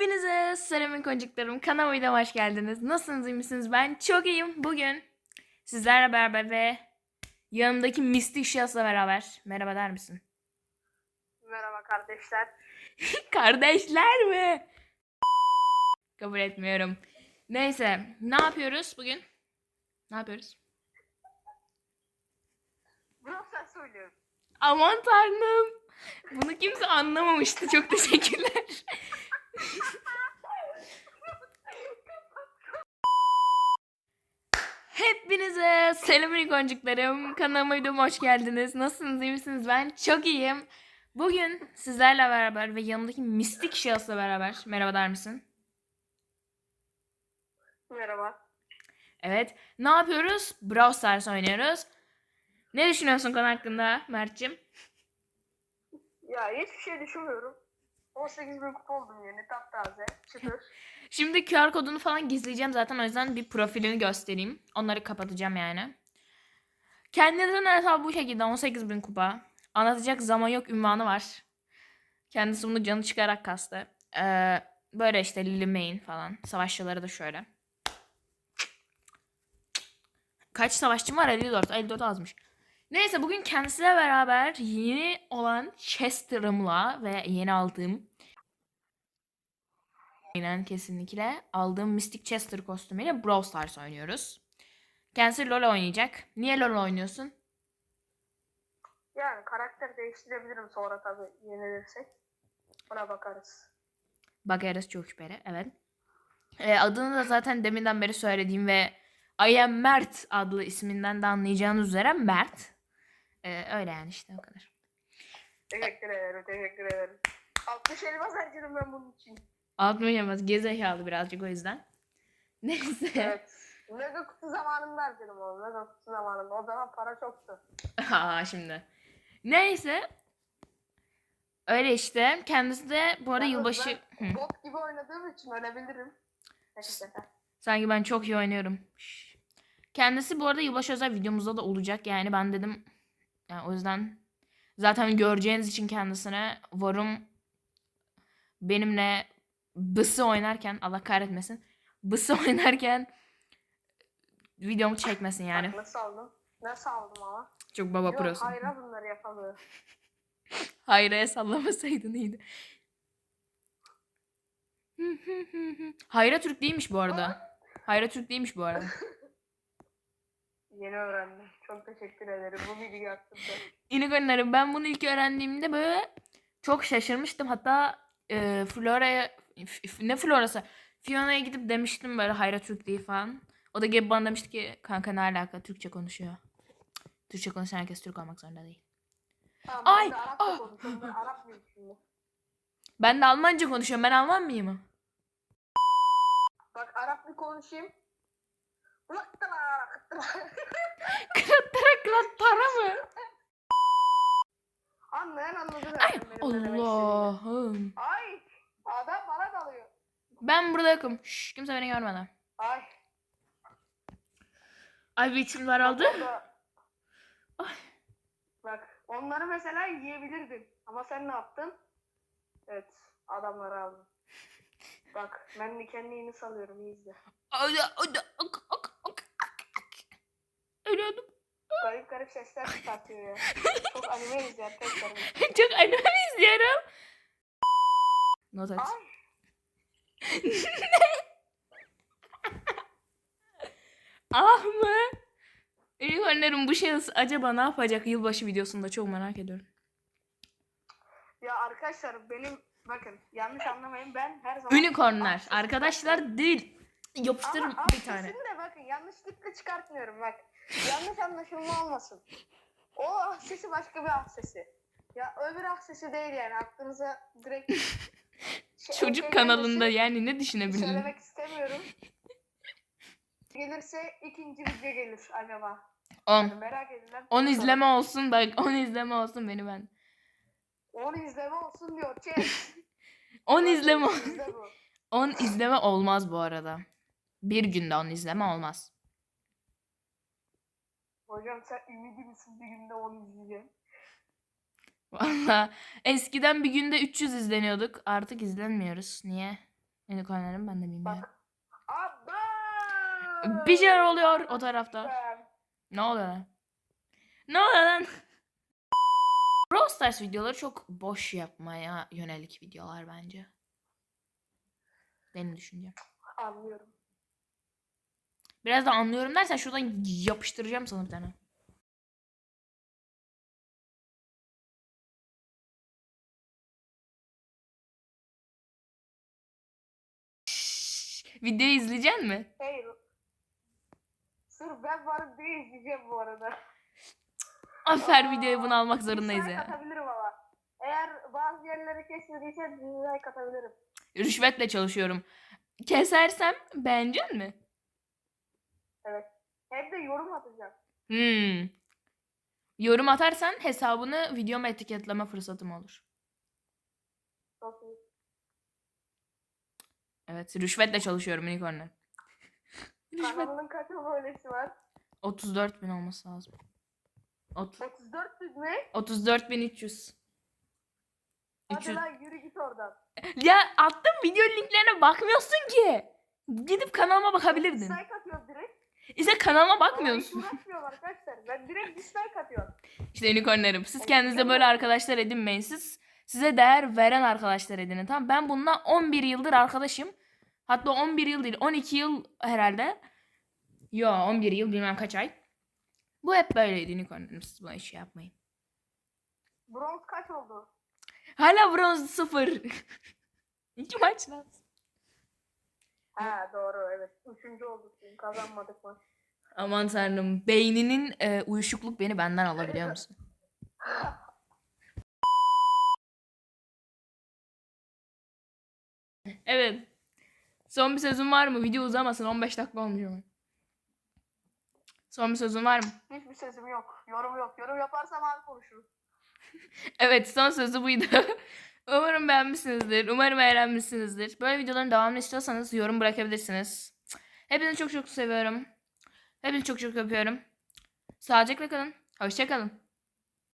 Hepinize selamın koncuklarım. Kanalıma hoş geldiniz. Nasılsınız iyi misiniz? Ben çok iyiyim. Bugün sizlerle beraber ve yanımdaki mistik şahısla beraber. Merhaba der misin? Merhaba kardeşler. Kardeşler mi? Kabul etmiyorum. Neyse ne yapıyoruz bugün? Ne yapıyoruz? Bunu sen söylüyorum. Aman tanrım. Bunu kimse anlamamıştı. Çok teşekkürler. Hepinize selamün koncuklarım. Kanalıma videoma hoş geldiniz. Nasılsınız iyi misiniz? Ben çok iyiyim. Bugün sizlerle beraber ve yanımdaki mistik şahısla beraber. Merhaba der misin? Merhaba. Evet. Ne yapıyoruz? Brawl Stars oynuyoruz. Ne düşünüyorsun konu hakkında Mert'cim? Ya hiçbir şey düşünmüyorum. 18 bin kupa oldum yeni taptaze. Çıtır. Şimdi QR kodunu falan gizleyeceğim zaten o yüzden bir profilini göstereyim. Onları kapatacağım yani. Kendinizin hesabı bu şekilde 18 bin kupa. Anlatacak zaman yok ünvanı var. Kendisi bunu canı çıkarak kastı. Ee, böyle işte Lily Main falan. Savaşçıları da şöyle. Kaç savaşçım var? 54. 54 azmış. Neyse bugün kendisiyle beraber yeni olan Chester'ımla ve yeni aldığım Aynen kesinlikle. Aldığım Mystic Chester kostümüyle Brawl Stars oynuyoruz. Kendisi LoL oynayacak. Niye LoL oynuyorsun? Yani karakter değiştirebilirim sonra tabii yenilirsek. Ona bakarız. Bakarız çok şüpheli. Evet. Ee, adını da zaten deminden beri söylediğim ve I am Mert adlı isminden de anlayacağınız üzere Mert. Ee, öyle yani işte o kadar. Teşekkür ederim, teşekkür ederim. 60 elmas harcadım ben bunun için. Altın yemez. Gezekalı birazcık o yüzden. Neyse. Evet. Mega kutu zamanında harcadım onu. Mega kutu zamanında. O zaman para çoktu. Ha şimdi. Neyse. Öyle işte. Kendisi de bu arada Yalnız yılbaşı... ben. Bot gibi oynadığım için ölebilirim. Sanki ben çok iyi oynuyorum. Kendisi bu arada yılbaşı özel videomuzda da olacak. Yani ben dedim yani o yüzden zaten göreceğiniz için kendisine varım benimle bısı oynarken Allah kahretmesin. Bısı oynarken videomu çekmesin yani. Bak nasıl aldım? Nasıl aldım ama? Çok baba Yok prosun. hayra bunları yapamıyor. Hayra'ya sallamasaydın iyiydi. Hayra Türk değilmiş bu arada. Hayra Türk değilmiş bu arada. Yeni öğrendim. Çok teşekkür ederim. Bu bilgi hakkında. İnigonlarım ben bunu ilk öğrendiğimde böyle çok şaşırmıştım. Hatta e, Flora'ya ne Flora'sı? Fiona'ya gidip demiştim böyle Hayra Türk değil falan. O da gelip bana demişti ki kanka ne alaka Türkçe konuşuyor. Türkçe konuşan herkes Türk olmak zorunda değil. Tamam, Ay, ben de Arapça ah. Ben Arap de Almanca konuşuyorum. Ben Alman mıyım? Bak Arap bir konuşayım. Kırattara kırattara mı? Anlayan anladı Ay. Allah'ım. Ay adam bana dalıyor. Ben burada yokum. Şş, kimse beni görmeden. Ay. Ay bir içim daraldı. Ay. Bak onları mesela yiyebilirdin. Ama sen ne yaptın? Evet adamları aldın. Bak ben dikenliğini salıyorum iyi izle. Ay, ay, ay, ak, ak, ak, ak. Ölüyordum. Garip garip sesler çıkartıyor ya. Çok anime izler tekrar. Çok anime izliyorum. Not et. Ay. ah mı? Unicornlarım bu şahıs acaba ne yapacak yılbaşı videosunda çok merak ediyorum. Ya arkadaşlar benim bakın yanlış anlamayın ben her zaman Unicornlar arkadaşlar değil. Yapıştırırım Ama bir tane. aksesini de bakın yanlışlıkla çıkartmıyorum bak. Yanlış anlaşılma olmasın. O ah sesi başka bir ah sesi. Ya öbür ah sesi değil yani aklınıza direkt şey, Çocuk okey kanalında gelmesin. yani ne düşünebilirim? Söylemek istemiyorum. Gelirse ikinci video gelir acaba. 10. Yani merak edilen. 10 izleme olsun bak 10 izleme olsun beni ben. 10 izleme olsun diyor. Chat. 10 izleme İzle bu. 10 izleme olmaz bu arada. Bir günde 10 izleme olmaz. Hocam sen ümidi misin bir günde 10 izleyeceğim. Valla eskiden bir günde 300 izleniyorduk. Artık izlenmiyoruz. Niye? Unicornlarım ben de bilmiyorum. Bak. Abba! Bir şeyler oluyor o tarafta. Ne oluyor lan? Ne oluyor lan? Brawl Stars videoları çok boş yapmaya yönelik videolar bence. Benim düşüncem. Anlıyorum. Biraz da anlıyorum dersen şuradan yapıştıracağım sana bir tane. Videoyu izleyecek mi? Hayır. Sırf ben varım diye izleyeceğim bu arada. Afer videoyu bunu almak zorundayız ya. atabilirim ama. Eğer bazı yerleri kesmediyse dislike atabilirim. Rüşvetle çalışıyorum. Kesersem beğenecek mi? Evet. Hem de yorum atacağım. Hmm. Yorum atarsan hesabını videoma etiketleme fırsatım olur. Çok iyi. Evet, rüşvetle çalışıyorum unicorn'lar. Rüşvet. Kanalının kaç abonesi var? 34 bin olması lazım. Ot 34 bin mi? 34 bin 300. Hadi 300. lan yürü git oradan. Ya attım video linklerine bakmıyorsun ki. Gidip kanalıma bakabilirdin. Dislike atıyor direkt. İşte kanalıma Ama hiç bakmıyorsun. uğraşmıyorum arkadaşlar. Ben direkt dislike atıyorum. İşte unicornlarım. Siz kendinize böyle arkadaşlar edinmeyin. Siz size değer veren arkadaşlar edinin. Tamam ben bununla 11 yıldır arkadaşım. Hatta 11 yıl değil 12 yıl herhalde. Yo 11 yıl bilmem kaç ay. Bu hep böyleydi unicornlarım. Siz buna şey yapmayın. Bronz kaç oldu? Hala bronz sıfır. İki maç lazım. Ha doğru evet. Üçüncü olduk. Kazanmadık maç. Aman tanrım. Beyninin e, uyuşukluk beni benden alabiliyor musun? Evet. Son bir sözün var mı? Video uzamasın. 15 dakika olmuş ama. Son bir sözün var mı? Hiçbir sesim yok. Yorum yok. Yorum yaparsam abi konuşurum. Evet son sözü buydu. Umarım beğenmişsinizdir. Umarım eğlenmişsinizdir. Böyle videoların devamını istiyorsanız yorum bırakabilirsiniz. Hepinizi çok çok seviyorum. Hepinizi çok çok öpüyorum. Sağlıcakla kalın. Hoşçakalın.